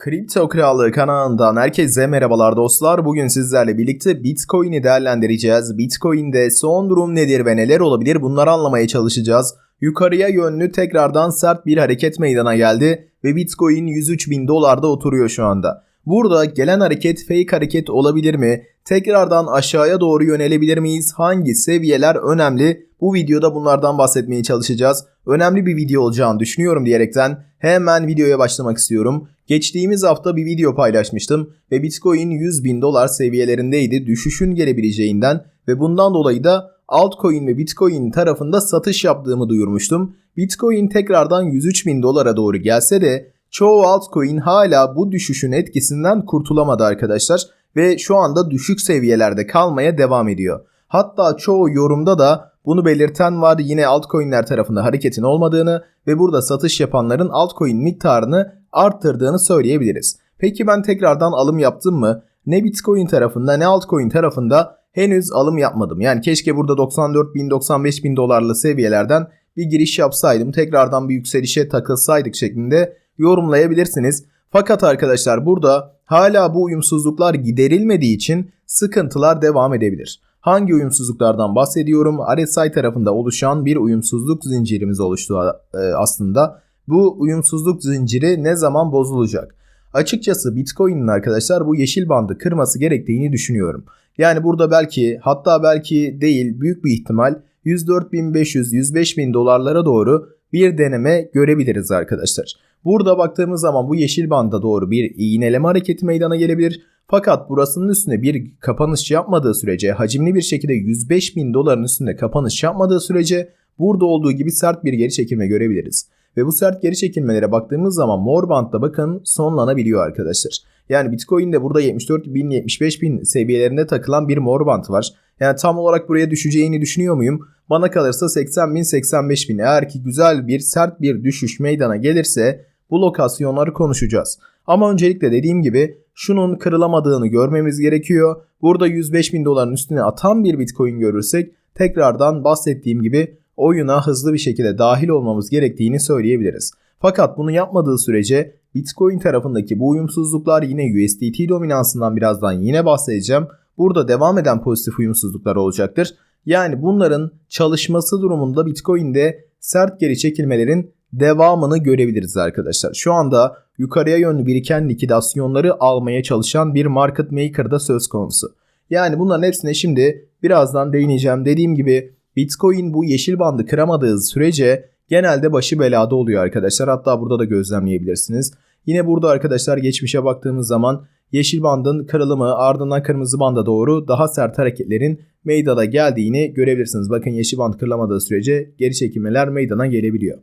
Kripto Krallığı kanalından herkese merhabalar dostlar. Bugün sizlerle birlikte Bitcoin'i değerlendireceğiz. Bitcoin'de son durum nedir ve neler olabilir bunları anlamaya çalışacağız. Yukarıya yönlü tekrardan sert bir hareket meydana geldi ve Bitcoin 103 bin dolarda oturuyor şu anda. Burada gelen hareket fake hareket olabilir mi? Tekrardan aşağıya doğru yönelebilir miyiz? Hangi seviyeler önemli? Bu videoda bunlardan bahsetmeye çalışacağız. Önemli bir video olacağını düşünüyorum diyerekten hemen videoya başlamak istiyorum. Geçtiğimiz hafta bir video paylaşmıştım ve Bitcoin 100 bin dolar seviyelerindeydi düşüşün gelebileceğinden ve bundan dolayı da altcoin ve Bitcoin tarafında satış yaptığımı duyurmuştum. Bitcoin tekrardan 103 bin dolara doğru gelse de çoğu altcoin hala bu düşüşün etkisinden kurtulamadı arkadaşlar ve şu anda düşük seviyelerde kalmaya devam ediyor. Hatta çoğu yorumda da bunu belirten var yine altcoin'ler tarafında hareketin olmadığını ve burada satış yapanların altcoin miktarını arttırdığını söyleyebiliriz. Peki ben tekrardan alım yaptım mı? Ne Bitcoin tarafında ne altcoin tarafında henüz alım yapmadım. Yani keşke burada 94 bin 95 bin dolarlı seviyelerden bir giriş yapsaydım. Tekrardan bir yükselişe takılsaydık şeklinde yorumlayabilirsiniz. Fakat arkadaşlar burada hala bu uyumsuzluklar giderilmediği için sıkıntılar devam edebilir. Hangi uyumsuzluklardan bahsediyorum? RSI tarafında oluşan bir uyumsuzluk zincirimiz oluştu e, aslında. Bu uyumsuzluk zinciri ne zaman bozulacak? Açıkçası Bitcoin'in arkadaşlar bu yeşil bandı kırması gerektiğini düşünüyorum. Yani burada belki hatta belki değil büyük bir ihtimal 104.500-105.000 dolarlara doğru bir deneme görebiliriz arkadaşlar. Burada baktığımız zaman bu yeşil banda doğru bir iğneleme hareketi meydana gelebilir. Fakat burasının üstüne bir kapanış yapmadığı sürece hacimli bir şekilde 105 bin doların üstünde kapanış yapmadığı sürece burada olduğu gibi sert bir geri çekilme görebiliriz. Ve bu sert geri çekilmelere baktığımız zaman mor bantta bakın sonlanabiliyor arkadaşlar. Yani Bitcoin'de burada 74 bin 75 bin seviyelerinde takılan bir mor bant var. Yani tam olarak buraya düşeceğini düşünüyor muyum? Bana kalırsa 80 bin 85 bin eğer ki güzel bir sert bir düşüş meydana gelirse bu lokasyonları konuşacağız. Ama öncelikle dediğim gibi şunun kırılamadığını görmemiz gerekiyor. Burada 105 bin doların üstüne atan bir bitcoin görürsek tekrardan bahsettiğim gibi oyuna hızlı bir şekilde dahil olmamız gerektiğini söyleyebiliriz. Fakat bunu yapmadığı sürece Bitcoin tarafındaki bu uyumsuzluklar yine USDT dominansından birazdan yine bahsedeceğim. Burada devam eden pozitif uyumsuzluklar olacaktır. Yani bunların çalışması durumunda Bitcoin'de sert geri çekilmelerin devamını görebiliriz arkadaşlar. Şu anda yukarıya yönlü biriken likidasyonları almaya çalışan bir market maker da söz konusu. Yani bunların hepsine şimdi birazdan değineceğim. Dediğim gibi Bitcoin bu yeşil bandı kıramadığı sürece genelde başı belada oluyor arkadaşlar. Hatta burada da gözlemleyebilirsiniz. Yine burada arkadaşlar geçmişe baktığımız zaman yeşil bandın kırılımı ardından kırmızı banda doğru daha sert hareketlerin meydana geldiğini görebilirsiniz. Bakın yeşil band kırılamadığı sürece geri çekilmeler meydana gelebiliyor.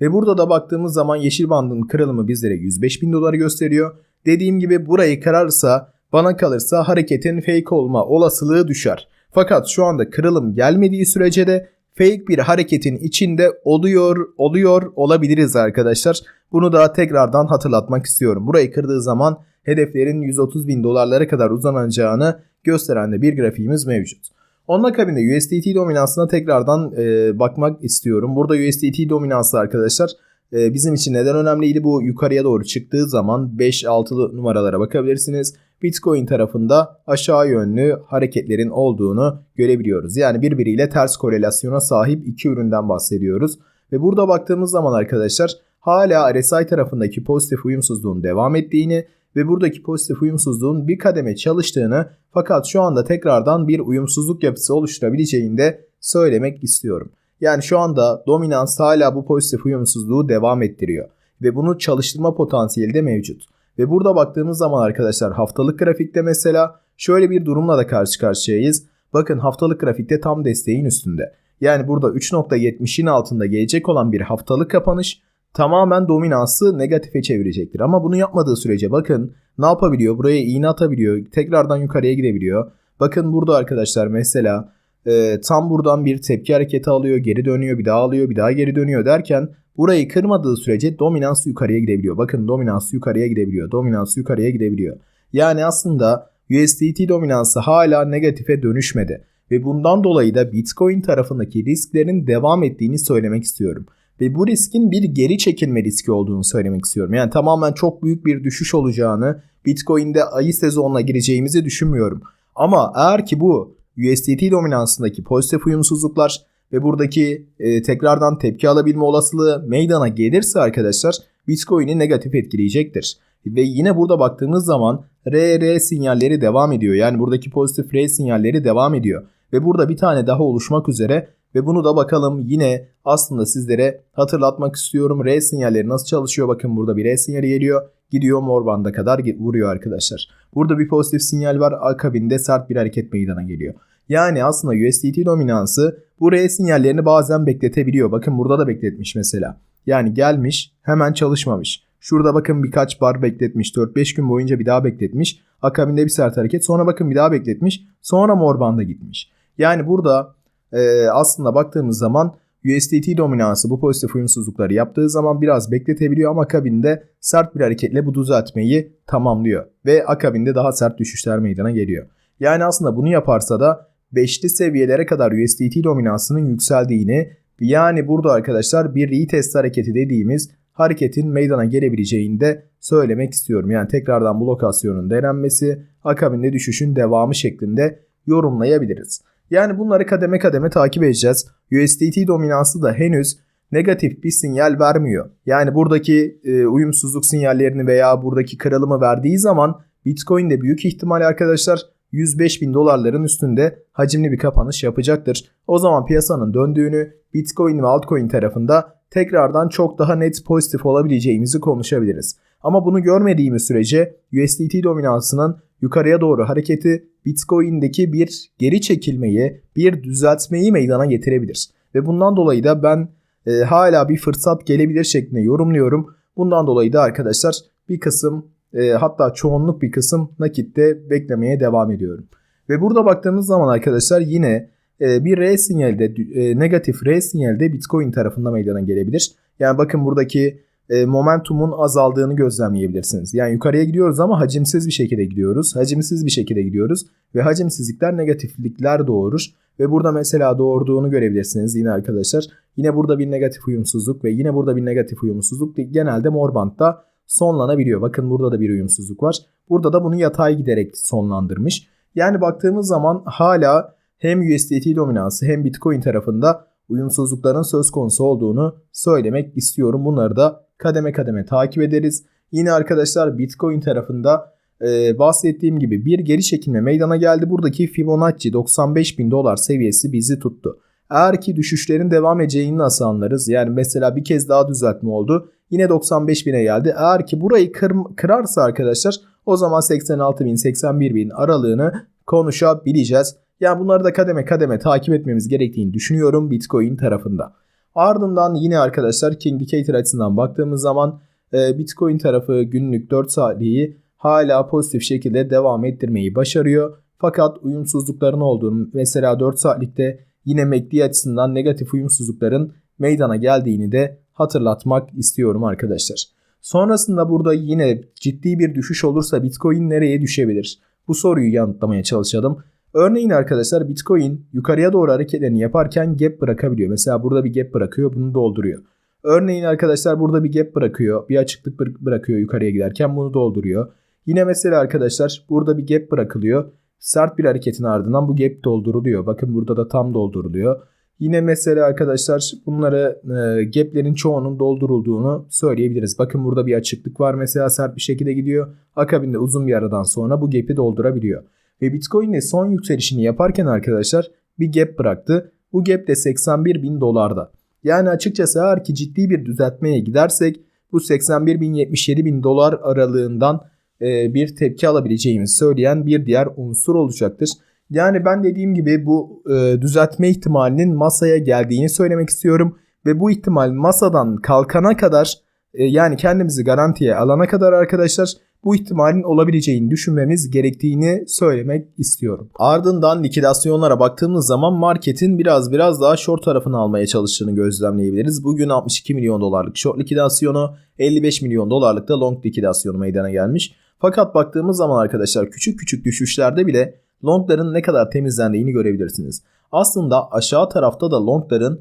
Ve burada da baktığımız zaman yeşil bandın kırılımı bizlere 105 bin doları gösteriyor. Dediğim gibi burayı kırarsa bana kalırsa hareketin fake olma olasılığı düşer. Fakat şu anda kırılım gelmediği sürece de fake bir hareketin içinde oluyor, oluyor olabiliriz arkadaşlar. Bunu da tekrardan hatırlatmak istiyorum. Burayı kırdığı zaman hedeflerin 130 bin dolarlara kadar uzanacağını gösteren de bir grafiğimiz mevcut. Onun akabinde USDT dominansına tekrardan e, bakmak istiyorum. Burada USDT dominansı arkadaşlar e, bizim için neden önemliydi? Bu yukarıya doğru çıktığı zaman 5-6 numaralara bakabilirsiniz. Bitcoin tarafında aşağı yönlü hareketlerin olduğunu görebiliyoruz. Yani birbiriyle ters korelasyona sahip iki üründen bahsediyoruz. Ve burada baktığımız zaman arkadaşlar hala RSI tarafındaki pozitif uyumsuzluğun devam ettiğini ve buradaki pozitif uyumsuzluğun bir kademe çalıştığını fakat şu anda tekrardan bir uyumsuzluk yapısı oluşturabileceğini de söylemek istiyorum. Yani şu anda dominans hala bu pozitif uyumsuzluğu devam ettiriyor ve bunu çalıştırma potansiyeli de mevcut. Ve burada baktığımız zaman arkadaşlar haftalık grafikte mesela şöyle bir durumla da karşı karşıyayız. Bakın haftalık grafikte tam desteğin üstünde. Yani burada 3.70'in altında gelecek olan bir haftalık kapanış tamamen dominansı negatife çevirecektir. Ama bunu yapmadığı sürece bakın ne yapabiliyor? Buraya iğne atabiliyor. Tekrardan yukarıya gidebiliyor. Bakın burada arkadaşlar mesela e, tam buradan bir tepki hareketi alıyor. Geri dönüyor. Bir daha alıyor. Bir daha geri dönüyor derken burayı kırmadığı sürece dominans yukarıya gidebiliyor. Bakın dominans yukarıya gidebiliyor. Dominans yukarıya gidebiliyor. Yani aslında USDT dominansı hala negatife dönüşmedi. Ve bundan dolayı da Bitcoin tarafındaki risklerin devam ettiğini söylemek istiyorum. Ve bu riskin bir geri çekilme riski olduğunu söylemek istiyorum. Yani tamamen çok büyük bir düşüş olacağını, Bitcoin'de ayı sezonuna gireceğimizi düşünmüyorum. Ama eğer ki bu USDT dominansındaki pozitif uyumsuzluklar ve buradaki e, tekrardan tepki alabilme olasılığı meydana gelirse arkadaşlar Bitcoin'i negatif etkileyecektir. Ve yine burada baktığımız zaman RR sinyalleri devam ediyor. Yani buradaki pozitif R sinyalleri devam ediyor. Ve burada bir tane daha oluşmak üzere ve bunu da bakalım yine aslında sizlere hatırlatmak istiyorum. R sinyalleri nasıl çalışıyor? Bakın burada bir R sinyali geliyor. Gidiyor mor banda kadar vuruyor arkadaşlar. Burada bir pozitif sinyal var. Akabinde sert bir hareket meydana geliyor. Yani aslında USDT dominansı bu R sinyallerini bazen bekletebiliyor. Bakın burada da bekletmiş mesela. Yani gelmiş hemen çalışmamış. Şurada bakın birkaç bar bekletmiş. 4-5 gün boyunca bir daha bekletmiş. Akabinde bir sert hareket. Sonra bakın bir daha bekletmiş. Sonra mor banda gitmiş. Yani burada e, aslında baktığımız zaman USDT dominansı bu pozitif uyumsuzlukları yaptığı zaman biraz bekletebiliyor ama akabinde sert bir hareketle bu düzeltmeyi tamamlıyor. Ve akabinde daha sert düşüşler meydana geliyor. Yani aslında bunu yaparsa da 5'li seviyelere kadar USDT dominansının yükseldiğini yani burada arkadaşlar bir retest hareketi dediğimiz hareketin meydana gelebileceğini de söylemek istiyorum. Yani tekrardan bu lokasyonun denenmesi akabinde düşüşün devamı şeklinde yorumlayabiliriz. Yani bunları kademe kademe takip edeceğiz. USDT dominansı da henüz negatif bir sinyal vermiyor. Yani buradaki e, uyumsuzluk sinyallerini veya buradaki kırılımı verdiği zaman Bitcoin de büyük ihtimal arkadaşlar 105 bin dolarların üstünde hacimli bir kapanış yapacaktır. O zaman piyasanın döndüğünü Bitcoin ve altcoin tarafında tekrardan çok daha net pozitif olabileceğimizi konuşabiliriz. Ama bunu görmediğimiz sürece USDT dominansının yukarıya doğru hareketi Bitcoin'deki bir geri çekilmeyi, bir düzeltmeyi meydana getirebilir. Ve bundan dolayı da ben e, hala bir fırsat gelebilir şeklinde yorumluyorum. Bundan dolayı da arkadaşlar bir kısım e, hatta çoğunluk bir kısım nakitte beklemeye devam ediyorum. Ve burada baktığımız zaman arkadaşlar yine e, bir R sinyalde e, negatif R sinyalde Bitcoin tarafında meydana gelebilir. Yani bakın buradaki e, momentumun azaldığını gözlemleyebilirsiniz. Yani yukarıya gidiyoruz ama hacimsiz bir şekilde gidiyoruz. Hacimsiz bir şekilde gidiyoruz ve hacimsizlikler negatiflikler doğurur. Ve burada mesela doğurduğunu görebilirsiniz yine arkadaşlar. Yine burada bir negatif uyumsuzluk ve yine burada bir negatif uyumsuzluk genelde mor bantta sonlanabiliyor. Bakın burada da bir uyumsuzluk var. Burada da bunu yatay giderek sonlandırmış. Yani baktığımız zaman hala hem USDT dominansı hem Bitcoin tarafında uyumsuzlukların söz konusu olduğunu söylemek istiyorum. Bunları da kademe kademe takip ederiz. Yine arkadaşlar Bitcoin tarafında e, bahsettiğim gibi bir geri çekilme meydana geldi. Buradaki Fibonacci 95 bin dolar seviyesi bizi tuttu. Eğer ki düşüşlerin devam edeceğini nasıl anlarız? Yani mesela bir kez daha düzeltme oldu. Yine 95 bine geldi. Eğer ki burayı kır, kırarsa arkadaşlar o zaman 86 bin 81 bin aralığını konuşabileceğiz. Yani bunları da kademe kademe takip etmemiz gerektiğini düşünüyorum Bitcoin tarafında. Ardından yine arkadaşlar King Indicator açısından baktığımız zaman e, Bitcoin tarafı günlük 4 saatliği hala pozitif şekilde devam ettirmeyi başarıyor. Fakat uyumsuzlukların olduğunu mesela 4 saatlikte yine MACD açısından negatif uyumsuzlukların meydana geldiğini de hatırlatmak istiyorum arkadaşlar. Sonrasında burada yine ciddi bir düşüş olursa Bitcoin nereye düşebilir? Bu soruyu yanıtlamaya çalışalım. Örneğin arkadaşlar Bitcoin yukarıya doğru hareketlerini yaparken gap bırakabiliyor. Mesela burada bir gap bırakıyor bunu dolduruyor. Örneğin arkadaşlar burada bir gap bırakıyor. Bir açıklık bırakıyor yukarıya giderken bunu dolduruyor. Yine mesela arkadaşlar burada bir gap bırakılıyor. Sert bir hareketin ardından bu gap dolduruluyor. Bakın burada da tam dolduruluyor. Yine mesela arkadaşlar bunları e, gaplerin çoğunun doldurulduğunu söyleyebiliriz. Bakın burada bir açıklık var mesela sert bir şekilde gidiyor. Akabinde uzun bir aradan sonra bu gap'i doldurabiliyor. Ve Bitcoin'de son yükselişini yaparken arkadaşlar bir gap bıraktı. Bu gap de 81 bin dolarda. Yani açıkçası eğer ki ciddi bir düzeltmeye gidersek bu 81 bin 77 bin dolar aralığından e, bir tepki alabileceğimizi söyleyen bir diğer unsur olacaktır. Yani ben dediğim gibi bu e, düzeltme ihtimalinin masaya geldiğini söylemek istiyorum. Ve bu ihtimal masadan kalkana kadar e, yani kendimizi garantiye alana kadar arkadaşlar bu ihtimalin olabileceğini düşünmemiz gerektiğini söylemek istiyorum. Ardından likidasyonlara baktığımız zaman marketin biraz biraz daha short tarafını almaya çalıştığını gözlemleyebiliriz. Bugün 62 milyon dolarlık short likidasyonu, 55 milyon dolarlık da long likidasyonu meydana gelmiş. Fakat baktığımız zaman arkadaşlar küçük küçük düşüşlerde bile longların ne kadar temizlendiğini görebilirsiniz. Aslında aşağı tarafta da longların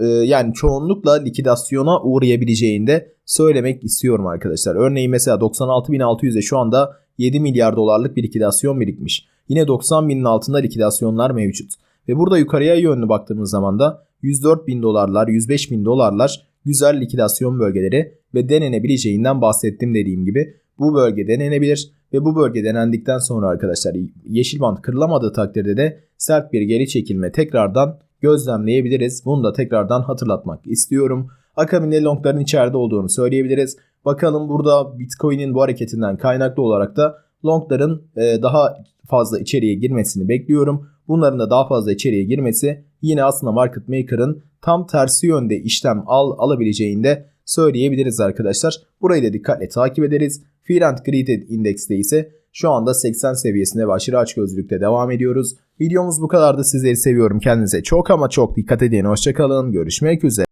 e, yani çoğunlukla likidasyona uğrayabileceğini de söylemek istiyorum arkadaşlar. Örneğin mesela 96.600'e şu anda 7 milyar dolarlık bir likidasyon birikmiş. Yine 90 binin altında likidasyonlar mevcut. Ve burada yukarıya yönlü baktığımız zaman da 104 bin dolarlar, 105 bin dolarlar güzel likidasyon bölgeleri ve denenebileceğinden bahsettim dediğim gibi. Bu bölge denenebilir ve bu bölge denendikten sonra arkadaşlar yeşil bant kırılamadığı takdirde de sert bir geri çekilme tekrardan gözlemleyebiliriz. Bunu da tekrardan hatırlatmak istiyorum. Akabinde longların içeride olduğunu söyleyebiliriz. Bakalım burada Bitcoin'in bu hareketinden kaynaklı olarak da longların e, daha fazla içeriye girmesini bekliyorum. Bunların da daha fazla içeriye girmesi yine aslında market maker'ın tam tersi yönde işlem al alabileceğini de söyleyebiliriz arkadaşlar. Burayı da dikkatle takip ederiz. Fear and Greed Index'te ise şu anda 80 seviyesinde ve aşırı açgözlülükte devam ediyoruz. Videomuz bu kadardı. Sizleri seviyorum. Kendinize çok ama çok dikkat edin. Hoşçakalın. Görüşmek üzere.